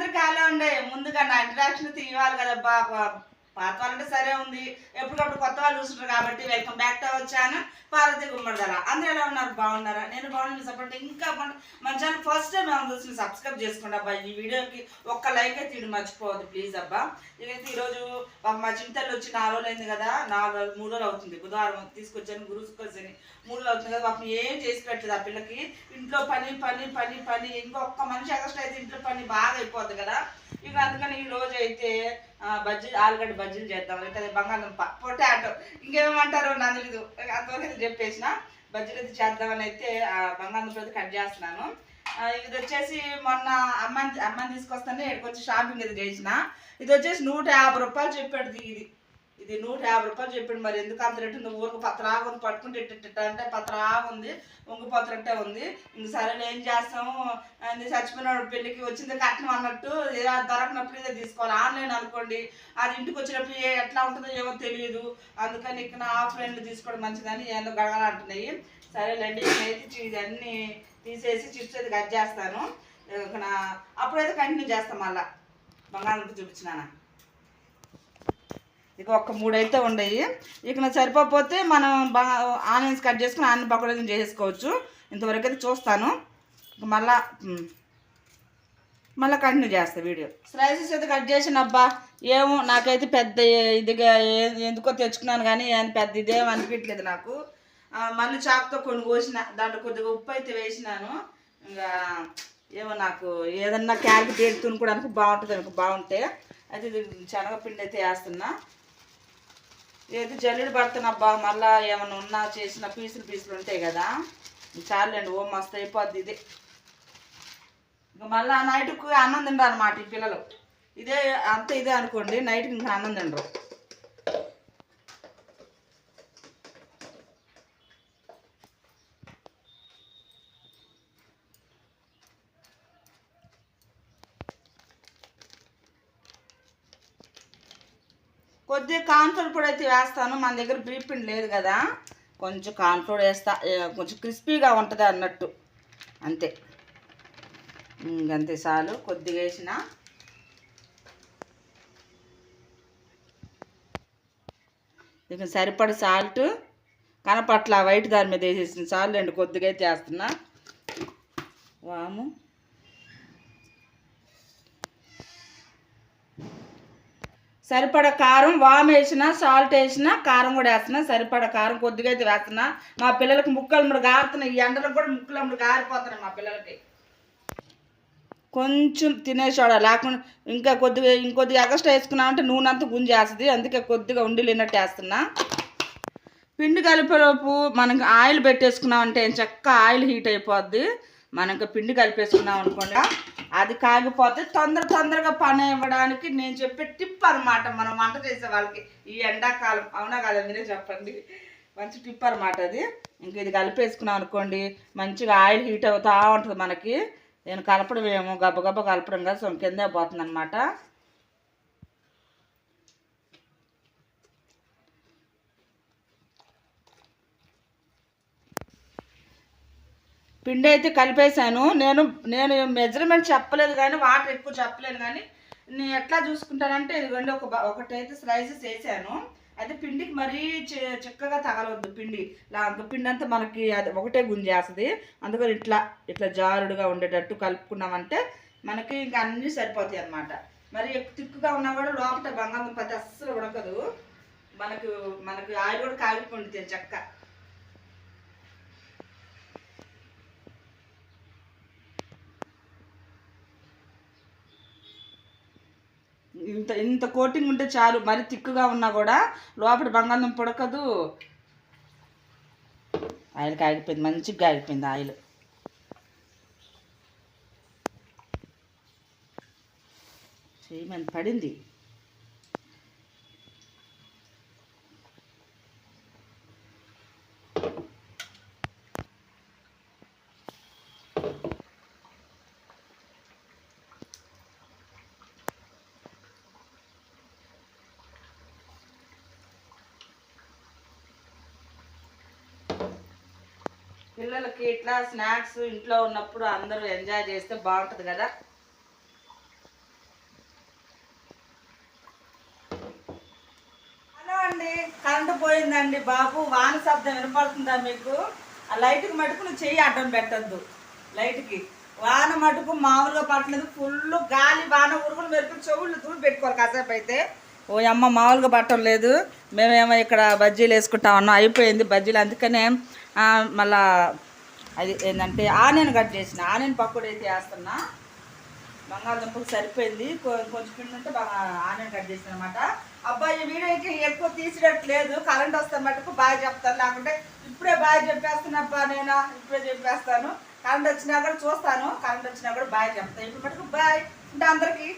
అందరు కాలే ఉండే. ముందుగా నా ఇంట్రాక్షన్ తీయాలి కదబ్బా పాత వాళ్ళంటే సరే ఉంది. ఎప్పటికప్పుడు కొత్త వాళ్ళు చూస్తుంటారు కాబట్టి వెల్కమ్ బ్యాక్ టు వచ్చాను. పార్వతి గుమ్మడిదల. అందరూ ఎలా ఉన్నారు? బాగున్నారా? నేను బాగున్నాను. సపోర్ట్ ఇంకా మన ఛానల్ ఫస్ట్ టైం మేము చూసి సబ్స్క్రైబ్ చేసుకోండి. అబ్బా ఈ వీడియోకి ఒక్క లైక్ అయితే ఇది మర్చిపోవద్దు ప్లీజ్ అబ్బా. ఇదైతే ఈరోజు మా- చింతలు వచ్చి నాలుగు రోజులు అయింది కదా. నాలుగు రోజులు మూడు రోజులు అవుతుంది. బుధవారం తీసుకొచ్చాను గురు తీసుకొచ్చాను మూడు రోజులు అవుతుంది కదా. పాపం ఏం చేసి పెట్టలేదు ఆ పిల్లకి. ఇంట్లో పని పని పని పని. ఇంకో ఒక్క మనిషి అగస్ట్ అయితే ఇంట్లో పని బాగా అయిపోద్ది కదా. ఇక అందుకని ఈ రోజు అయితే బజ్జీలు బజ్జీ ఆలుగడ్డ బజ్జీలు చేద్దాం. అయితే బంగాళదుంప పొటాటో ఇంకేమంటారో నాకు తెలీదు అంతవరకు అయితే చెప్పేసిన. బజ్జీలు అయితే చేద్దామని అయితే బంగాళదుంప అయితే కట్ చేస్తున్నాను. ఇది వచ్చేసి మొన్న అమ్మని అమ్మని తీసుకొస్తానే ఇక్కడికి వచ్చి షాపింగ్ అయితే చేసిన. ఇది వచ్చేసి నూట యాభై రూపాయలు చెప్పాడు ఇది. ఇది నూట యాభై రూపాయలు చెప్పాడు మరి. ఎందుకు అంత రేటు? ఉంది ఊరికి పత్రాగా ఉంది పట్టుకుంటే ఇట్ట అంటే పత్రాగా ఉంది ఉంగిపోతున్నట్టే ఉంది. ఇంక సరే ఏం చేస్తాము? అది చచ్చిపోయినాడు పెళ్ళికి వచ్చింది కట్నం అన్నట్టు దొరకనప్పుడు ఇదే తీసుకోవాలి. ఆన్లైన్ అనుకోండి అది ఇంటికి వచ్చినప్పుడు ఏ- ఎట్లా ఉంటుందో ఏమో తెలియదు. అందుకని ఇక్కడ ఆఫ్లైన్లో తీసుకోవడం మంచిదని ఏదో గడగలంటున్నాయి సరేలేండి నేనైతే ఇవన్నీ తీసేసి చిప్స్ అయితే కట్ చేస్తాను. ఇక నా- అప్పుడైతే కంటిన్యూ చేస్తాం మళ్ళీ. బంగాళదుంప చూపించినానా? ఇక ఒక్క మూడు అయితే ఉండయి. ఇక నాకు సరిపోతే మనం బాగా ఆనియన్స్ కట్ చేసుకుని ఆనియన్ పకోడీ చేసేసుకోవచ్చు ఇంతవరకు అయితే చూస్తాను. ఇక మళ్ళా మళ్ళీ కంటిన్యూ చేస్తా వీడియో. స్లైసెస్ అయితే కట్ చేసిన అబ్బా ఏమో నాకైతే పెద్ద ఇదిగా ఎందుకో తెచ్చుకున్నాను కానీ ఏం పెద్ద ఇదేం అనిపించలేదు నాకు. మళ్ళీ చాకుతో కొన్ని కోసిన దాంట్లో కొద్దిగా ఉప్పు అయితే వేసినాను. ఇంకా ఏమో నాకు ఏదన్నా క్యారెట్ కూడా తునుకోవడానికి బాగుంటుంది అనుకో బాగుంటే. అయితే ఇది శనగపిండి అయితే వేస్తున్నా. ఏది జల్లుడు పడుతున్నబ్బా మళ్ళా ఏమైనా ఉన్నా చేసిన పీసులు పీసులు ఉంటాయి కదా. చాలండి ఓ మస్తు అయిపోద్ది ఇది. మళ్ళీ నైట్కి అన్నం తింటారు అన్నమాట ఈ పిల్లలు. ఇదే అంత ఇదే అనుకోండి నైట్కి ఇంకా అన్నం తినరు. కొద్దిగా కాన్ఫ్లోర్ పొడి అయితే వేస్తాను. మన దగ్గర బీప్ లేదు కదా. కొంచెం కాన్ఫ్లోర్ వేస్తా. కొంచెం క్రిస్పీగా ఉంటుంది అన్నట్టు. అంతే. ఇంకంతే చాలు. కొద్దిగా వేసిన. ఇక సరిపడ సాల్ట్. కనపట్ల వైట్ దాని మీద వేసేసిన. చాలు రెండు కొద్దిగా అయితే వేస్తున్నా. వాము. సరిపడ కారం వామ్ వేసిన సాల్ట్ వేసిన కారం కూడా వేస్తున్నా సరిపడ కారం కొద్దిగా అయితే వేస్తున్నా. మా పిల్లలకి ముక్కలు ముడు గారుతున్నాయి ఈ ఎండలకు కూడా ముక్కలు ముడు గారిపోతున్నాయి మా పిల్లలకి. కొంచెం తినేసాడు లేకుండా ఇంకా కొద్దిగా ఇంకొద్దిగా ఎగస్ట్రా వేసుకున్నామంటే నూనె అంతా గుంజేస్తుంది. అందుకే కొద్దిగా ఉండి లేనట్టు వేస్తున్నా. పిండి కలిపేలోపు మనకు ఆయిల్ పెట్టేసుకున్నామంటే చక్క ఆయిల్ హీట్ అయిపోద్ది. మనం పిండి కలిపేసుకున్నాం అనుకోండి. అది కాగిపోతే తొందర తొందరగా పని ఇవ్వడానికి నేను చెప్పే టిప్ అనమాట మనం వంట చేసే వాళ్ళకి ఈ ఎండాకాలం అవునా కదా మీరే చెప్పండి. మంచి టిప్ అనమాట అది. ఇంక ఇది కలిపేసుకున్నాం అనుకోండి మంచిగా ఆయిల్ హీట్ అవుతూ ఉంటుంది మనకి. నేను కలపడం ఏమో గబగబ కలపడం కదా సో కిందే పోతుంది అనమాట పిండి అయితే కలిపేశాను. నేను నేను మెజర్మెంట్ చెప్పలేదు కానీ వాటర్ ఎక్కువ చెప్పలేను కానీ నేను ఎట్లా చూసుకుంటానంటే ఇదిగోండి ఒక ఒకటైతే స్లైసెస్ వేసాను. అయితే పిండికి మరీ చక్కగా తగలవద్దు పిండి. లా పిండి అంతా మనకి అది ఒకటే గుంజేస్తుంది. అందుకని ఇట్లా ఇట్లా జారుడుగా ఉండేటట్టు కలుపుకున్నామంటే మనకి ఇంకా అన్నీ సరిపోతాయి అన్నమాట. మరి తిక్కుగా ఉన్నా కూడా లోపల బంగాళదుంప పది అస్సలు ఉడకదు. మనకు మనకు ఆయిల్ కూడా కాగిపోండి చక్క. ఇంత ఇంత కోటింగ్ ఉంటే చాలు మరి తిక్కుగా ఉన్నా కూడా లోపల బంగాళదుంప పుడకదు ఆయిల్ కాగిపోయింది మంచిగా కాగిపోయింది ఆయిల్. చేయమని పడింది. పిల్లలకి ఇట్లా స్నాక్స్ ఇంట్లో ఉన్నప్పుడు అందరూ ఎంజాయ్ చేస్తే బాగుంటుంది కదా? హలో అండి కరెంటు పోయిందండి బాబు. వాన శబ్దం వినపడుతుందా మీకు? ఆ లైట్కి మటుకు నువ్వు చెయ్యి అడ్డం పెట్టద్దు. లైట్కి. వాన మటుకు మామూలుగా పట్టలేదు. ఫుల్ గాలి వాన ఉరుగులు మెరుపు చెవులు దూరు పెట్టుకోరు కాసేపు అయితే. ఓ అమ్మ మామూలుగా పట్టడం లేదు. మేమేమో ఇక్కడ బజ్జీలు వేసుకుంటా ఉన్నాం. అయిపోయింది బజ్జీలు. అందుకనే మళ్ళా అది ఏంటంటే ఆనియన్ కట్ చేసిన. ఆనియన్ పకోడీ అయితే వేస్తున్నా బంగాళదుంపకు సరిపోయింది. కొంచెం పిండి ఉంటే బాగా ఆనియన్ కట్ చేసిన అనమాట అబ్బాయి ఈ వీడియోకి ఎక్కువ తీసేటట్లేదు. కరెంట్ వస్తే మటుకు బాగా చెప్తాను. లేకుంటే ఇప్పుడే బాగా చెప్పేస్తున్నప్పా నేను. ఇప్పుడే చెప్పేస్తాను. కరెంట్ వచ్చినా కూడా చూస్తాను. కరెంట్ వచ్చినా కూడా బాగా చెప్తాను ఇప్పుడు మటుకు బాయ్. అంటే అందరికీ